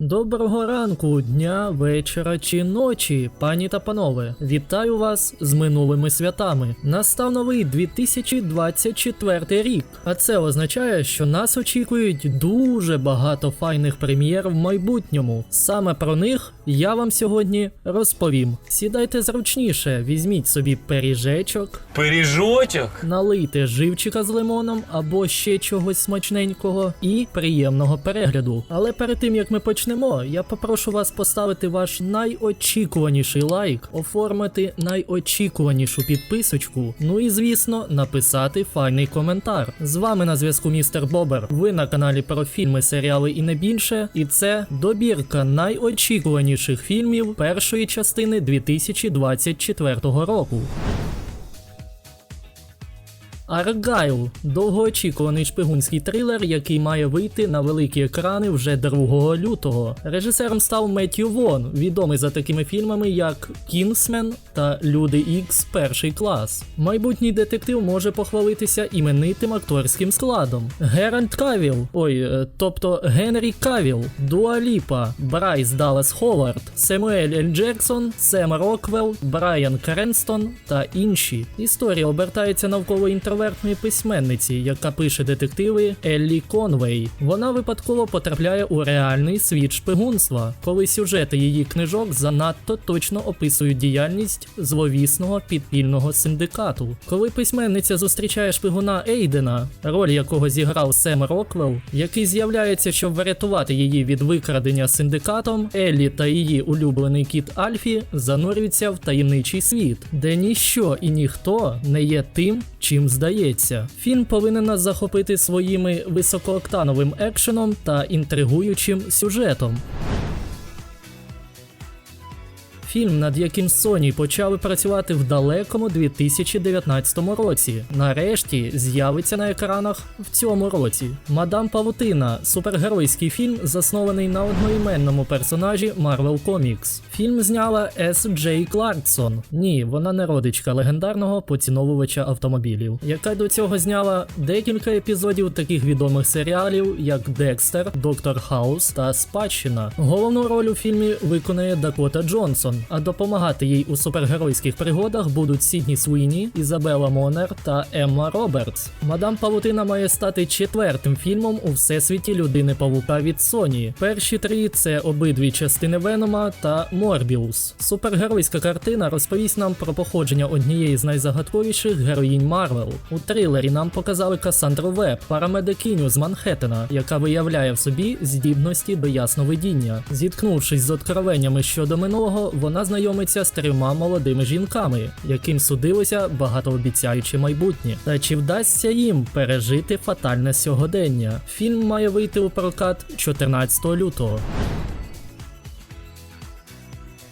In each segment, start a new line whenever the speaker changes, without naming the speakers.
Доброго ранку, дня, вечора чи ночі, пані та панове. Вітаю вас з минулими святами. Настав новий 2024 рік, а це означає, що нас очікують дуже багато файних прем'єр в майбутньому. Саме про них я вам сьогодні розповім. Сідайте зручніше, візьміть собі пиріжечок,
Пиріжочок?
налийте живчика з лимоном або ще чогось смачненького і приємного перегляду. Але перед тим як ми почнемо, я попрошу вас поставити ваш найочікуваніший лайк, оформити найочікуванішу підписочку. Ну і звісно, написати файний коментар. З вами на зв'язку містер Бобер. Ви на каналі про фільми, серіали і не більше. І це добірка найочікуваніших фільмів першої частини 2024 року. Аргайл довгоочікуваний шпигунський трилер, який має вийти на великі екрани вже 2 лютого. Режисером став Меттью Вон, відомий за такими фільмами, як Кінсмен та Люди Ікс перший клас. Майбутній детектив може похвалитися іменитим акторським складом: Геральт Кавіл, ой, е, тобто Генрі Кавіл, Дуа Ліпа, Брайс Даллас Ховард, Семуель Ель Джексон, Сем Роквелл, Брайан Кренстон та інші. Історія обертається навколо інтровертної письменниці, яка пише детективи Еллі Конвей. Вона випадково потрапляє у реальний світ шпигунства, коли сюжети її книжок занадто точно описують діяльність зловісного підпільного синдикату. Коли письменниця зустрічає шпигуна Ейдена, роль якого зіграв Сем Роквелл, який з'являється, щоб врятувати її від викрадення синдикатом, Еллі та її улюблений кіт Альфі занурюються в таємничий світ, де ніщо і ніхто не є тим, чим здається. Фільм повинен нас захопити своїми високооктановим екшеном та інтригуючим сюжетом. Фільм, над яким Sony почали працювати в далекому 2019 році, нарешті з'явиться на екранах в цьому році. Мадам Павутина супергеройський фільм, заснований на одноіменному персонажі Marvel Comics. Фільм зняла С. Джей Кларксон. Ні, вона не родичка легендарного поціновувача автомобілів, яка до цього зняла декілька епізодів таких відомих серіалів, як Декстер, Доктор Хаус та Спадщина. Головну роль у фільмі виконує Дакота Джонсон, а допомагати їй у супергеройських пригодах будуть Сідні Суїні, Ізабела Монер та Емма Робертс. Мадам Павутина має стати четвертим фільмом у всесвіті людини Павука від Sony. Перші три це обидві частини Венома та Морбіус. Супергеройська картина розповість нам про походження однієї з найзагадковіших героїнь Марвел. У трилері нам показали Касандру Веб, парамедикиню з Манхеттена, яка виявляє в собі здібності до ясновидіння. Зіткнувшись з откровеннями щодо минулого, вона знайомиться з трьома молодими жінками, яким судилося багатообіцяюче майбутнє. Та чи вдасться їм пережити фатальне сьогодення? Фільм має вийти у прокат 14 лютого.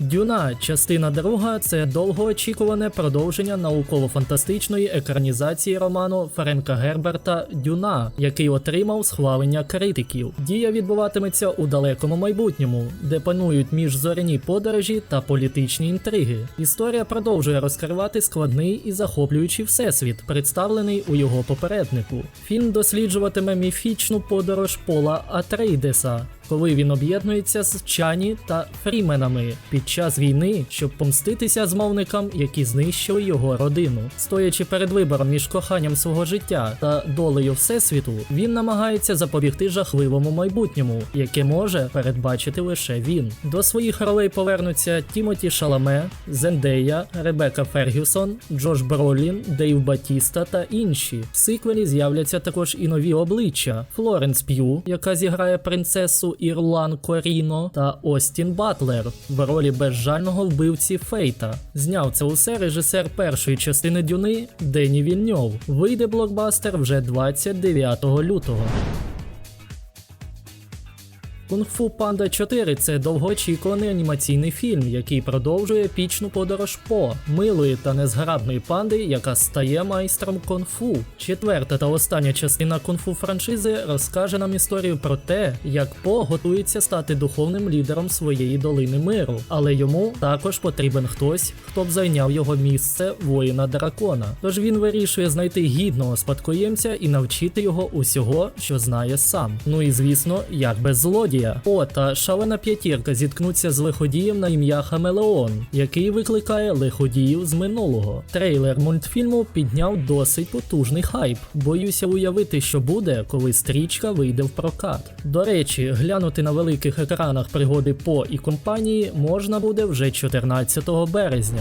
Дюна, частина друга це довгоочікуване продовження науково-фантастичної екранізації роману Френка Герберта Дюна, який отримав схвалення критиків. Дія відбуватиметься у далекому майбутньому, де панують міжзоряні подорожі та політичні інтриги. Історія продовжує розкривати складний і захоплюючий всесвіт, представлений у його попереднику. Фільм досліджуватиме міфічну подорож Пола Атрейдеса, коли він об'єднується з Чані та Фріменами під час війни, щоб помститися змовникам, які знищили його родину. Стоячи перед вибором між коханням свого життя та долею всесвіту, він намагається запобігти жахливому майбутньому, яке може передбачити лише він. До своїх ролей повернуться Тімоті Шаламе, Зендея, Ребека Фергюсон, Джош Бролін, Дейв Батіста та інші. В сиквелі з'являться також і нові обличчя: Флоренс П'ю, яка зіграє принцесу Ірлан Коріно, та Остін Батлер в ролі безжального вбивці Фейта. Зняв це усе режисер першої частини Дюни Дені Вільньов. Вийде блокбастер вже 29 лютого. Кунг-фу Панда 4 це довгоочікуваний анімаційний фільм, який продовжує епічну подорож По, милої та незграбної панди, яка стає майстром кунг-фу. Четверта та остання частина кунг-фу франшизи розкаже нам історію про те, як По готується стати духовним лідером своєї долини миру, але йому також потрібен хтось, хто б зайняв його місце воїна дракона. Тож він вирішує знайти гідного спадкоємця і навчити його усього, що знає сам. Ну і звісно, як без злодія. Комедія. О, шалена п'ятірка зіткнуться з лиходієм на ім'я Хамелеон, який викликає лиходіїв з минулого. Трейлер мультфільму підняв досить потужний хайп. Боюся уявити, що буде, коли стрічка вийде в прокат. До речі, глянути на великих екранах пригоди по і компанії можна буде вже 14 березня.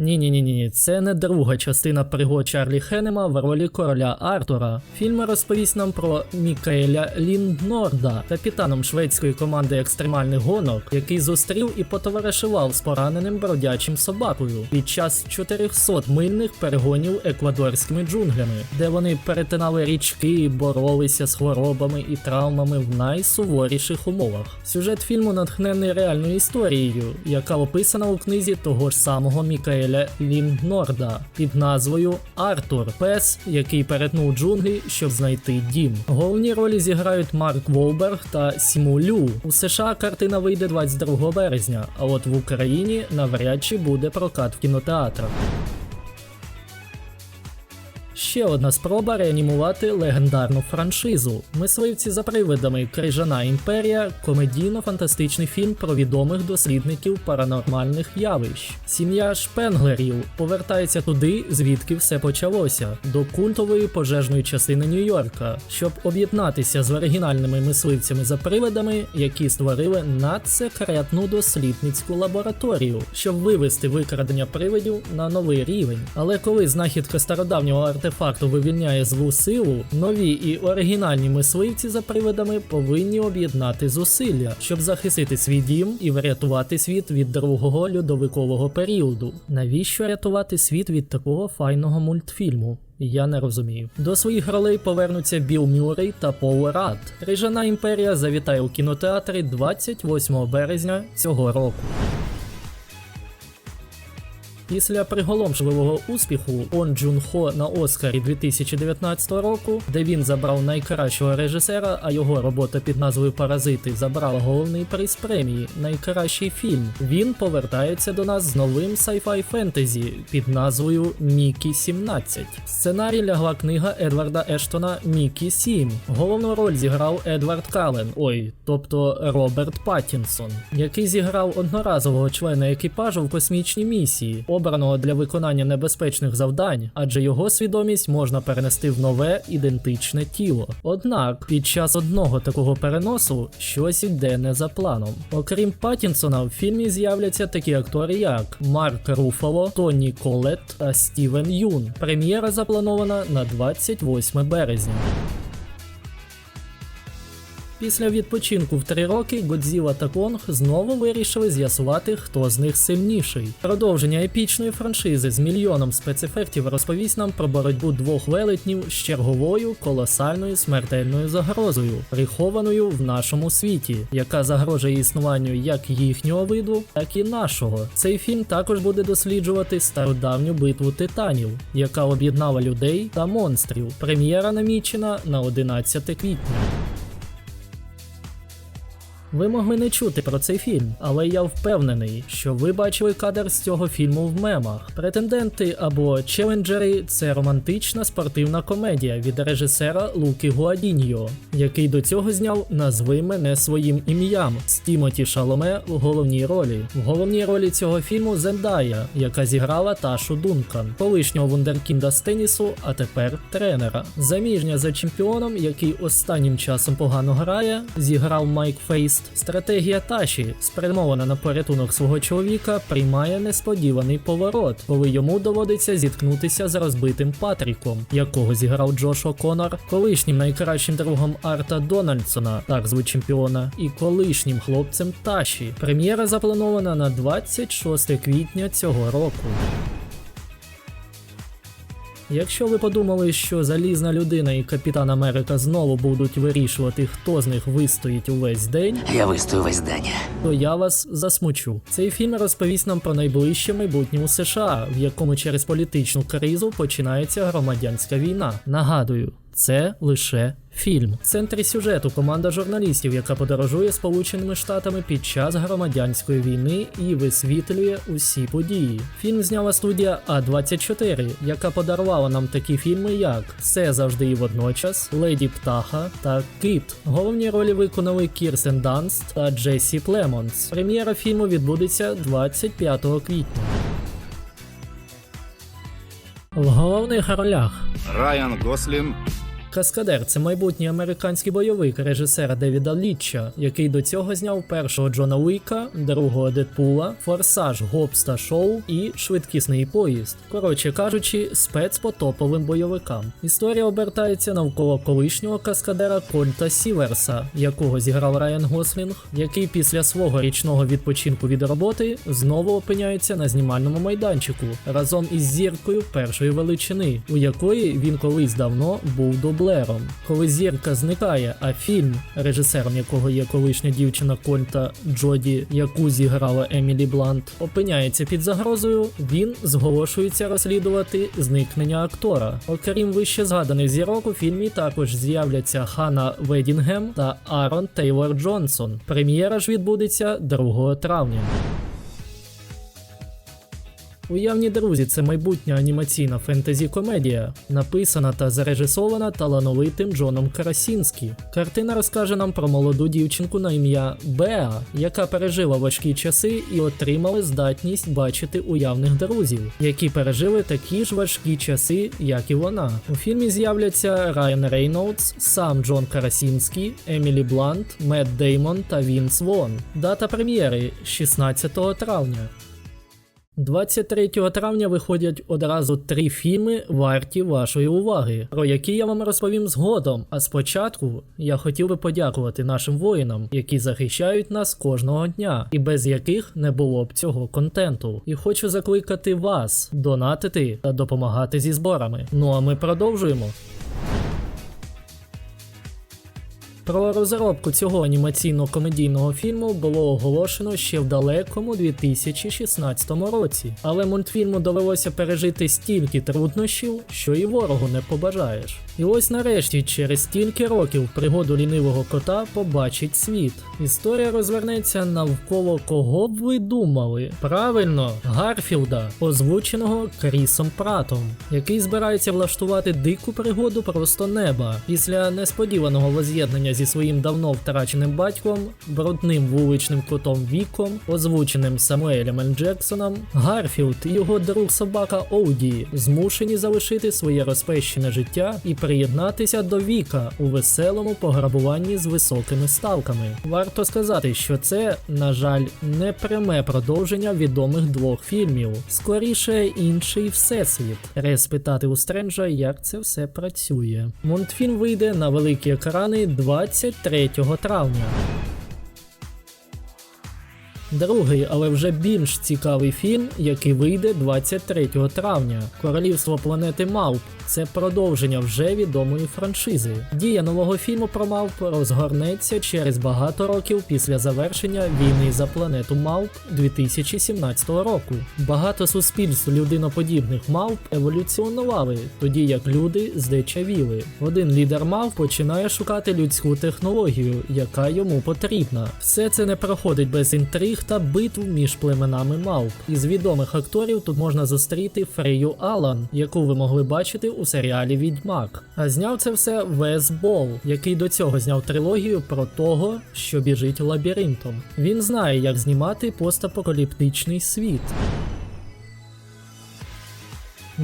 Ні, ні, ні, ні, це не друга частина пригод Чарлі Хенема в ролі короля Артура. Фільм розповість нам про Мікаеля Лінднорда, капітаном шведської команди екстремальних гонок, який зустрів і потоваришував з пораненим бродячим собакою під час 400 мильних перегонів еквадорськими джунглями, де вони перетинали річки, боролися з хворобами і травмами в найсуворіших умовах. Сюжет фільму натхнений реальною історією, яка описана у книзі того ж самого Мікаеля Лінднорда під назвою Артур, пес, який перетнув джунглі, щоб знайти дім. Головні ролі зіграють Марк Волберг та Сіму Лю. У США картина вийде 22 березня, а от в Україні навряд чи буде прокат в кінотеатрах. Ще одна спроба реанімувати легендарну франшизу. Мисливці за привидами Крижана імперія комедійно-фантастичний фільм про відомих дослідників паранормальних явищ. Сім'я Шпенглерів повертається туди, звідки все почалося, до культової пожежної частини Нью-Йорка, щоб об'єднатися з оригінальними мисливцями за привидами, які створили надсекретну дослідницьку лабораторію, щоб вивести викрадення привидів на новий рівень. Але коли знахідка стародавнього артефакту вивільняє злу силу, нові і оригінальні мисливці за привидами повинні об'єднати зусилля, щоб захистити свій дім і врятувати світ від другого льодовикового періоду. Навіщо рятувати світ від такого файного мультфільму? Я не розумію. До своїх ролей повернуться Біл Мюррей та Пол Рад. Крижана імперія завітає у кінотеатри 28 березня цього року. Після приголомшливого успіху Он Джун Хо на Оскарі 2019 року, де він забрав найкращого режисера, а його робота під назвою Паразити забрала головний приз премії Найкращий фільм. Він повертається до нас з новим sci-fi фентезі під назвою Мікі 17. В сценарій лягла книга Едварда Ештона Мікі 7. Головну роль зіграв Едвард Кален, ой, тобто Роберт Паттінсон, який зіграв одноразового члена екіпажу в космічній місії обраного для виконання небезпечних завдань, адже його свідомість можна перенести в нове ідентичне тіло. Однак під час одного такого переносу щось іде не за планом. Окрім Паттінсона, в фільмі з'являться такі актори, як Марк Руфало, Тоні Колет та Стівен Юн. Прем'єра запланована на 28 березня. Після відпочинку в три роки Годзіла та Конг знову вирішили з'ясувати, хто з них сильніший. Продовження епічної франшизи з мільйоном спецефектів розповість нам про боротьбу двох велетнів з черговою колосальною смертельною загрозою, прихованою в нашому світі, яка загрожує існуванню як їхнього виду, так і нашого. Цей фільм також буде досліджувати стародавню битву титанів, яка об'єднала людей та монстрів. Прем'єра намічена на 11 квітня. Ви могли не чути про цей фільм, але я впевнений, що ви бачили кадр з цього фільму в мемах. Претенденти або челенджери це романтична спортивна комедія від режисера Луки Гуадіньо, який до цього зняв Назви мене своїм ім'ям з Тімоті Шаломе в головній ролі. В головній ролі цього фільму Зендая, яка зіграла Ташу Дункан, колишнього вундеркінда з тенісу, а тепер тренера. Заміжня за чемпіоном, який останнім часом погано грає, зіграв Майк Фейс. Стратегія Таші, спрямована на порятунок свого чоловіка, приймає несподіваний поворот, коли йому доводиться зіткнутися з розбитим Патріком, якого зіграв Джош О'Конор, колишнім найкращим другом Арта Дональдсона, так звуть чемпіона, і колишнім хлопцем Таші. Прем'єра запланована на 26 квітня цього року. Якщо ви подумали, що залізна людина і капітан Америка знову будуть вирішувати, хто з них вистоїть увесь день,
Я вистою весь день.
то я вас засмучу. Цей фільм розповість нам про найближче майбутнє у США, в якому через політичну кризу починається громадянська війна. Нагадую, Це лише фільм. В центрі сюжету команда журналістів, яка подорожує Сполученими Штатами під час громадянської війни і висвітлює усі події. Фільм зняла студія А24, яка подарувала нам такі фільми, як Все завжди і водночас, Леді Птаха та Кит. Головні ролі виконали Кірстен Данст та Джесі Племонс. Прем'єра фільму відбудеться 25 квітня. В головних ролях
Райан Гослін,
Каскадер це майбутній американський бойовик режисера Девіда Літча, який до цього зняв першого Джона Уіка, другого Дедпула, Форсаж, Гобс та Шоу і Швидкісний поїзд. Коротше кажучи, спец по топовим бойовикам. Історія обертається навколо колишнього каскадера Кольта Сіверса, якого зіграв Райан Гослінг, який після свого річного відпочинку від роботи знову опиняється на знімальному майданчику разом із зіркою першої величини, у якої він колись давно був дублером. Коли зірка зникає, а фільм, режисером якого є колишня дівчина Кольта Джоді, яку зіграла Емілі Блант, опиняється під загрозою, він зголошується розслідувати зникнення актора. Окрім вище згаданих зірок, у фільмі також з'являться Хана Ведінгем та Арон Тейлор Джонсон. Прем'єра ж відбудеться 2 травня. Уявні друзі це майбутня анімаційна фентезі-комедія, написана та зарежисована талановитим Джоном Карасінські. Картина розкаже нам про молоду дівчинку на ім'я Беа, яка пережила важкі часи і отримала здатність бачити уявних друзів, які пережили такі ж важкі часи, як і вона. У фільмі з'являться Райан Рейнолдс, сам Джон Карасінський, Емілі Блант, Мет Деймон та Вінс Вон. Дата прем'єри 16 травня. 23 травня виходять одразу три фільми, варті вашої уваги, про які я вам розповім згодом. А спочатку я хотів би подякувати нашим воїнам, які захищають нас кожного дня, і без яких не було б цього контенту. І хочу закликати вас донатити та допомагати зі зборами. Ну а ми продовжуємо. Про розробку цього анімаційно-комедійного фільму було оголошено ще в далекому 2016 році, але мультфільму довелося пережити стільки труднощів, що і ворогу не побажаєш. І ось нарешті, через стільки років пригоду лінивого кота побачить світ. Історія розвернеться навколо кого б ви думали? Правильно, Гарфілда, озвученого Крісом Пратом, який збирається влаштувати дику пригоду просто неба після несподіваного воз'єднання зі своїм давно втраченим батьком, брудним вуличним котом Віком, озвученим Самуелем Ел Джексоном, Гарфілд і його друг собака Оуді змушені залишити своє розпещене життя і приєднатися до Віка у веселому пограбуванні з високими ставками. Варто сказати, що це, на жаль, не пряме продовження відомих двох фільмів, скоріше інший всесвіт. Рез питати у Стренджа, як це все працює. Мультфільм вийде на великі екрани 23 травня. Другий, але вже більш цікавий фільм, який вийде 23 травня. Королівство планети Мавп. Це продовження вже відомої франшизи. Дія нового фільму про Мавп розгорнеться через багато років після завершення війни за планету Мавп 2017 року. Багато суспільств людиноподібних мавп еволюціонували, тоді як люди здичавіли. Один лідер мавп починає шукати людську технологію, яка йому потрібна. Все це не проходить без інтриг та битв між племенами мавп. Із відомих акторів тут можна зустріти Фрею Алан, яку ви могли бачити у серіалі Відьмак. А зняв це все Вес Бол, який до цього зняв трилогію про того, що біжить лабіринтом. Він знає, як знімати постапокаліптичний світ.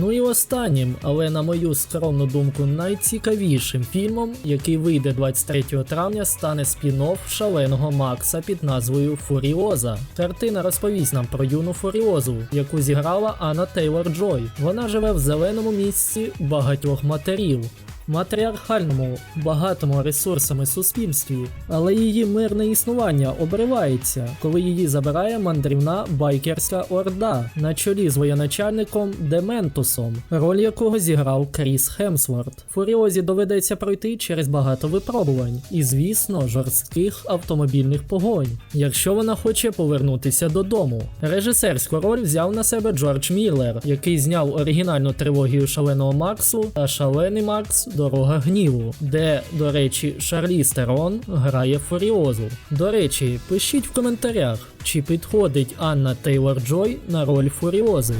Ну і останнім, але на мою скромну думку, найцікавішим фільмом, який вийде 23 травня, стане спін-офф шаленого Макса під назвою Фуріоза. Картина розповість нам про юну Фуріозу, яку зіграла Анна Тейлор Джой. Вона живе в зеленому місці багатьох матерів. Матріархальному, багатому ресурсами суспільстві, але її мирне існування обривається, коли її забирає мандрівна байкерська орда на чолі з воєначальником Дементусом, роль якого зіграв Кріс Хемсворт. Фуріозі доведеться пройти через багато випробувань і, звісно, жорстких автомобільних погонь, якщо вона хоче повернутися додому. Режисерську роль взяв на себе Джордж Міллер, який зняв оригінальну трилогію Шаленого Максу та Шалений Макс Дорога гніву, де, до речі, Шарлі Стерон грає Фуріозу. До речі, пишіть в коментарях, чи підходить Анна Тейлор Джой на роль Фуріози.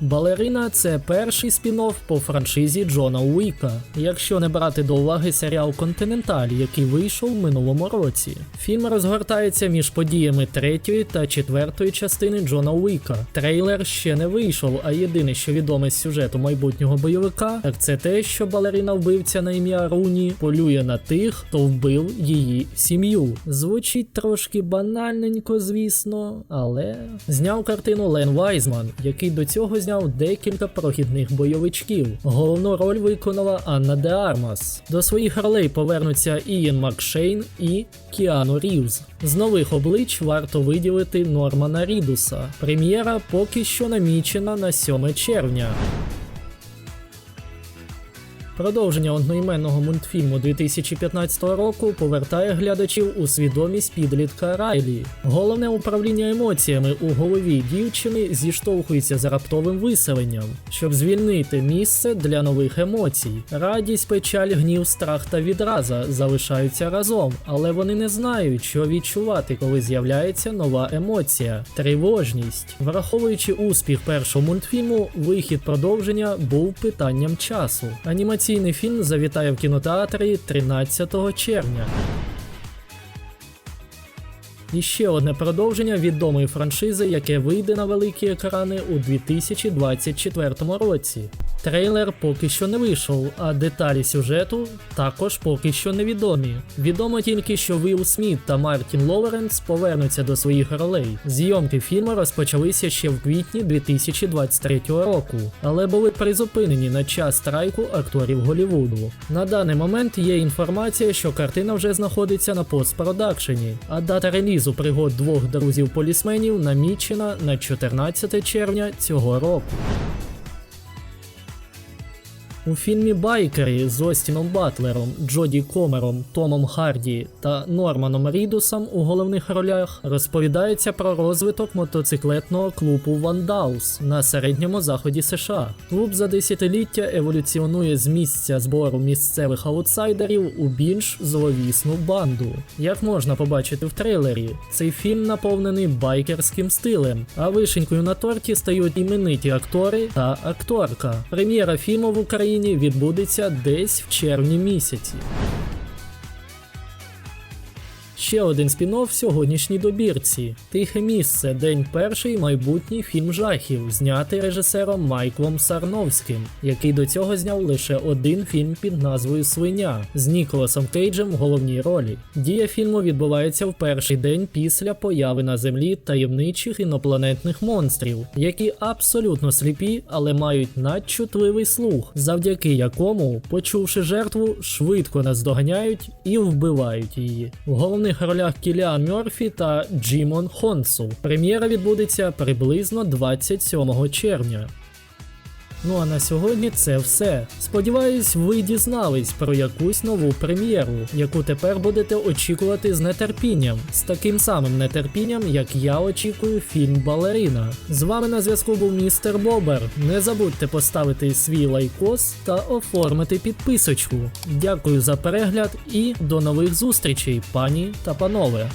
Балерина це перший спін-офф по франшизі Джона Уіка, якщо не брати до уваги серіал Континенталь, який вийшов минулому році. Фільм розгортається між подіями третьої та четвертої частини Джона Уіка. Трейлер ще не вийшов, а єдине, що відоме з сюжету майбутнього бойовика, так це те, що балерина вбивця на ім'я Руні полює на тих, хто вбив її сім'ю. Звучить трошки банальненько, звісно, але зняв картину Лен Вайзман, який до цього зняв декілька прохідних бойовичків. Головну роль виконала Анна Де Армас. До своїх ролей повернуться Ієн Макшейн і Кіану Рівз. З нових облич варто виділити Нормана Рідуса. Прем'єра поки що намічена на 7 червня. Продовження одноіменного мультфільму 2015 року повертає глядачів у свідомість підлітка Райлі. Головне управління емоціями у голові дівчини зіштовхується з раптовим виселенням, щоб звільнити місце для нових емоцій. Радість, печаль, гнів, страх та відраза залишаються разом, але вони не знають, що відчувати, коли з'являється нова емоція тривожність. Враховуючи успіх першого мультфільму, вихід продовження був питанням часу. Анімаційний фільм завітає в кінотеатрі 13 червня. І ще одне продовження відомої франшизи, яке вийде на великі екрани у 2024 році. Трейлер поки що не вийшов, а деталі сюжету також поки що невідомі. Відомо тільки, що Вілл Сміт та Мартін Лоуренс повернуться до своїх ролей. Зйомки фільму розпочалися ще в квітні 2023 року, але були призупинені на час страйку акторів Голлівуду. На даний момент є інформація, що картина вже знаходиться на постпродакшені, а дата релізу пригод двох друзів полісменів намічена на 14 червня цього року. У фільмі Байкері з Остіном Батлером, Джоді Комером, Томом Харді та Норманом Рідусом у головних ролях розповідається про розвиток мотоциклетного клубу Вандаус на середньому заході США. Клуб за десятиліття еволюціонує з місця збору місцевих аутсайдерів у більш зловісну банду. Як можна побачити в трейлері, цей фільм наповнений байкерським стилем, а вишенькою на торті стають імениті актори та акторка. Прем'єра фільму в Україні відбудеться десь в червні місяці. Ще один спін-офф в сьогоднішній добірці. Тихе місце. День перший майбутній фільм жахів, знятий режисером Майклом Сарновським, який до цього зняв лише один фільм під назвою Свиня з Ніколасом Кейджем в головній ролі. Дія фільму відбувається в перший день після появи на землі таємничих інопланетних монстрів, які абсолютно сліпі, але мають надчутливий слух, завдяки якому, почувши жертву, швидко наздоганяють і вбивають її. В головних ролях Кіліан Мьорфі та Джімон Хонсу. Прем'єра відбудеться приблизно 27 червня. Ну а на сьогодні це все. Сподіваюсь, ви дізнались про якусь нову прем'єру, яку тепер будете очікувати з нетерпінням, з таким самим нетерпінням, як я очікую фільм Балерина. З вами на зв'язку був містер Бобер. Не забудьте поставити свій лайкос та оформити підписочку. Дякую за перегляд і до нових зустрічей, пані та панове.